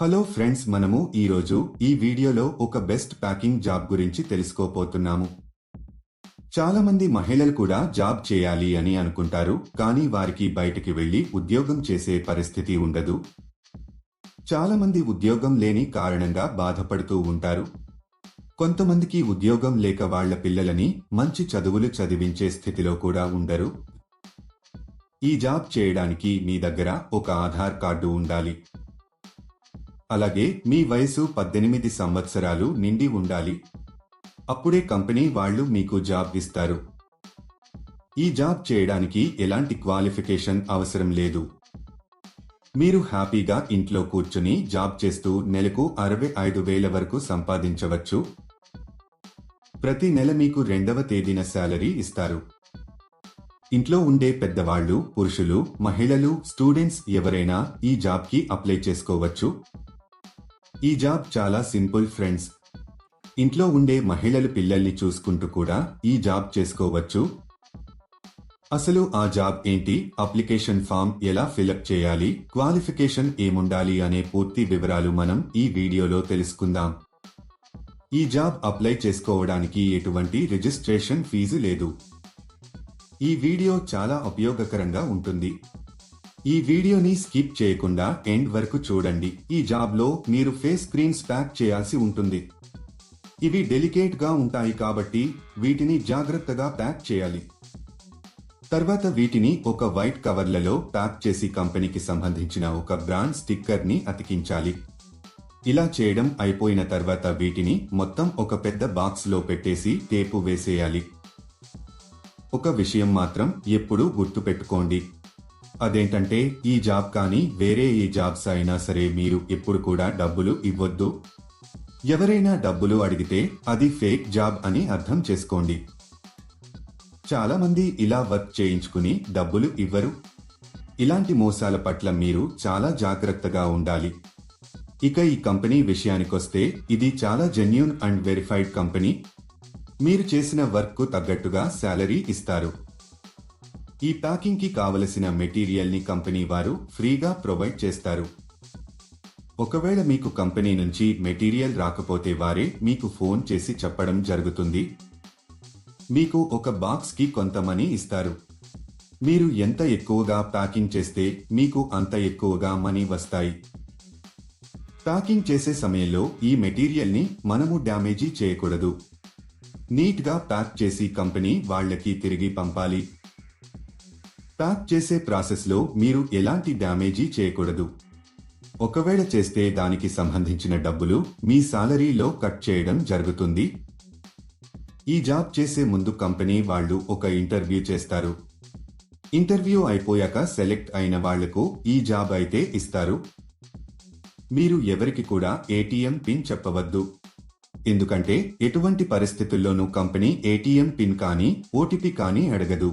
Hello friends మనము ఈరోజు ఈ వీడియోలో ఒక బెస్ట్ ప్యాకింగ్ జాబ్ గురించి తెలుసుకోపోతున్నాము చాలామంది మహిళలు కూడా జాబ్ చేయాలి అని అనుకుంటారు కానీ వారికి బయటికి వెళ్ళి ఉద్యోగం చేసే పరిస్థితి ఉండదు. చాలామంది ఉద్యోగం లేని కారణంగా బాధపడుతూ ఉంటారు. కొంతమందికి ఉద్యోగం లేక వాళ్ళ పిల్లలని మంచి చదువులు చదివించే స్థితిలో కూడా ఉండరు. ఈ జాబ్ చేయడానికి మీ దగ్గర ఒక ఆధార్ కార్డు ఉండాలి. అలాగే మీ వయసు పద్దెనిమిది సంవత్సరాలు నిండి ఉండాలి. అప్పుడే కంపెనీ వాళ్ళు మీకు జాబ్ ఇస్తారు. ఈ జాబ్ చేయడానికి ఎలాంటి క్వాలిఫికేషన్ అవసరం లేదు. మీరు హ్యాపీగా ఇంట్లో కూర్చుని జాబ్ చేస్తూ నెలకు అరవై ఐదు వేల వరకు సంపాదించవచ్చు. ప్రతి నెల మీకు రెండవ తేదీన శాలరీ ఇస్తారు. ఇంట్లో ఉండే పెద్దవాళ్ళు పురుషులు మహిళలు స్టూడెంట్స్ ఎవరైనా ఈ జాబ్కి అప్లై చేసుకోవచ్చు. ఈ జాబ్ చాలా సింపుల్ ఫ్రెండ్స్. ఇంట్లో ఉండే మహిళలు పిల్లల్ని చూసుకుంటూ కూడా ఈ జాబ్ చేసుకోవచ్చు. అసలు ఆ జాబ్ ఏంటి? అప్లికేషన్ ఫామ్ ఎలా ఫిలప్ చేయాలి? క్వాలిఫికేషన్ ఏముండాలి అనే పూర్తి వివరాలు మనం ఈ వీడియోలో తెలుసుకుందాం. ఈ జాబ్ అప్లై చేసుకోవడానికి ఎటువంటి రిజిస్ట్రేషన్ ఫీజు లేదు. ఈ వీడియో చాలా ఉపయోగకరంగా ఉంటుంది. ఈ వీడియోని స్కిప్ చేయకుండా ఎండ్ వరకు చూడండి. ఈ జాబ్లో మీరు ఫేస్ క్రీమ్స్ ప్యాక్ చేయాల్సి ఉంటుంది. ఇవి డెలికేట్గా ఉంటాయి కాబట్టి వీటిని జాగ్రత్తగా ప్యాక్ చేయాలి. తర్వాత వీటిని ఒక వైట్ కవర్లలో ప్యాక్ చేసి కంపెనీకి సంబంధించిన ఒక బ్రాండ్ స్టిక్కర్ని అతికించాలి. ఇలా చేయడం అయిపోయిన తర్వాత వీటిని మొత్తం ఒక పెద్ద బాక్స్లో పెట్టేసి టేపు వేసేయాలి. ఒక విషయం మాత్రం ఎప్పుడూ గుర్తుపెట్టుకోండి. అదేంటంటే ఈ జాబ్ కానీ వేరే ఏ జాబ్స్ అయినా సరే మీరు ఎప్పుడు కూడా డబ్బులు ఇవ్వొద్దు. ఎవరైనా డబ్బులు అడిగితే అది ఫేక్ జాబ్ అని అర్థం చేసుకోండి. చాలా మంది ఇలా వర్క్ చేయించుకుని డబ్బులు ఇవ్వరు. ఇలాంటి మోసాల పట్ల మీరు చాలా జాగ్రత్తగా ఉండాలి. ఇక ఈ కంపెనీ విషయానికొస్తే ఇది చాలా జెన్యున్ అండ్ వెరిఫైడ్ కంపెనీ. మీరు చేసిన వర్క్కు తగ్గట్టుగా శాలరీ ఇస్తారు. ఈ ప్యాకింగ్కి కావలసిన మెటీరియల్ని కంపెనీ వారు ఫ్రీగా ప్రొవైడ్ చేస్తారు. ఒకవేళ మీకు కంపెనీ నుంచి మెటీరియల్ రాకపోతే వారే మీకు ఫోన్ చేసి చెప్పడం జరుగుతుంది. మీకు ఒక బాక్స్కి కొంత మనీ ఇస్తారు. మీరు ఎంత ఎక్కువగా ప్యాకింగ్ చేస్తే మీకు అంత ఎక్కువగా మనీ వస్తాయి. ప్యాకింగ్ చేసే సమయంలో ఈ మెటీరియల్ని మనము డ్యామేజీ చేయకూడదు. నీట్గా ప్యాక్ చేసి కంపెనీ వాళ్ళకి తిరిగి పంపాలి. ప్యాక్ చేసే ప్రాసెస్లో మీరు ఎలాంటి డ్యామేజీ చేయకూడదు. ఒకవేళ చేస్తే దానికి సంబంధించిన డబ్బులు మీ సాలరీలో కట్ చేయడం జరుగుతుంది. ఈ జాబ్ చేసే ముందు కంపెనీ వాళ్ళు ఒక ఇంటర్వ్యూ చేస్తారు. ఇంటర్వ్యూ అయిపోయాక సెలెక్ట్ అయిన వాళ్ళకు ఈ జాబ్ అయితే ఇస్తారు. మీరు ఎవరికి కూడా ఏటీఎం పిన్ చెప్పవద్దు. ఎందుకంటే ఎటువంటి పరిస్థితుల్లోనూ కంపెనీ ఏటీఎం పిన్ కానీ ఓటీపీ కానీ అడగదు.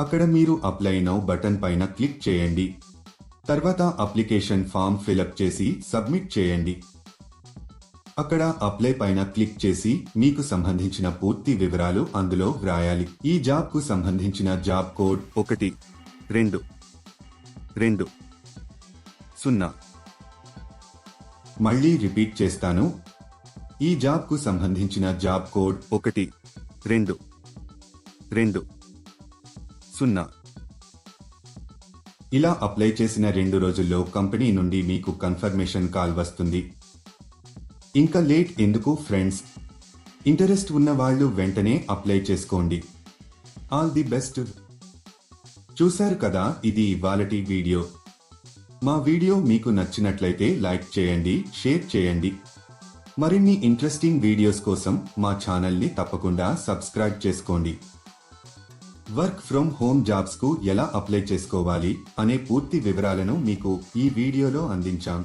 అక్కడ మీరు అప్లై నౌ బటన్ పైన క్లిక్ చేయండి. తర్వాత అప్లికేషన్ ఫామ్ ఫిలప్ చేసి సబ్మిట్ చేయండి. అక్కడ అప్లై పైన క్లిక్ చేసి మీకు సంబంధించిన పూర్తి వివరాలు అందులో వ్రాయాలి. ఈ జాబ్కు సంబంధించిన జాబ్ కోడ్ ఒకటి రెండు రెండు సున్నా. మళ్ళీ రిపీట్ చేస్తాను. ఈ జాబ్కు సంబంధించిన జాబ్ కోడ్ ఒకటి రెండు రెండు సున్నా. ఇలా అప్లై చేసిన రెండు రోజుల్లో కంపెనీ నుండి మీకు కన్ఫర్మేషన్ కాల్ వస్తుంది. ఇంకా లేట్ ఎందుకు ఫ్రెండ్స్? ఇంటరెస్ట్ ఉన్న వాళ్ళు వెంటనే అప్లై చేసుకోండి. All the best. చూశారు కదా ఇది ఇవాళటి వీడియో. మా వీడియో మీకు నచ్చినట్లయితే లైక్ చేయండి షేర్ చేయండి. మరిన్ని ఇంట్రెస్టింగ్ వీడియోస్ కోసం మా ఛానల్ని తప్పకుండా సబ్స్క్రైబ్ చేసుకోండి. వర్క్ ఫ్రమ్ హోమ్ జాబ్స్కు ఎలా అప్లై చేసుకోవాలి అనే పూర్తి వివరాలను మీకు ఈ వీడియోలో అందించాం.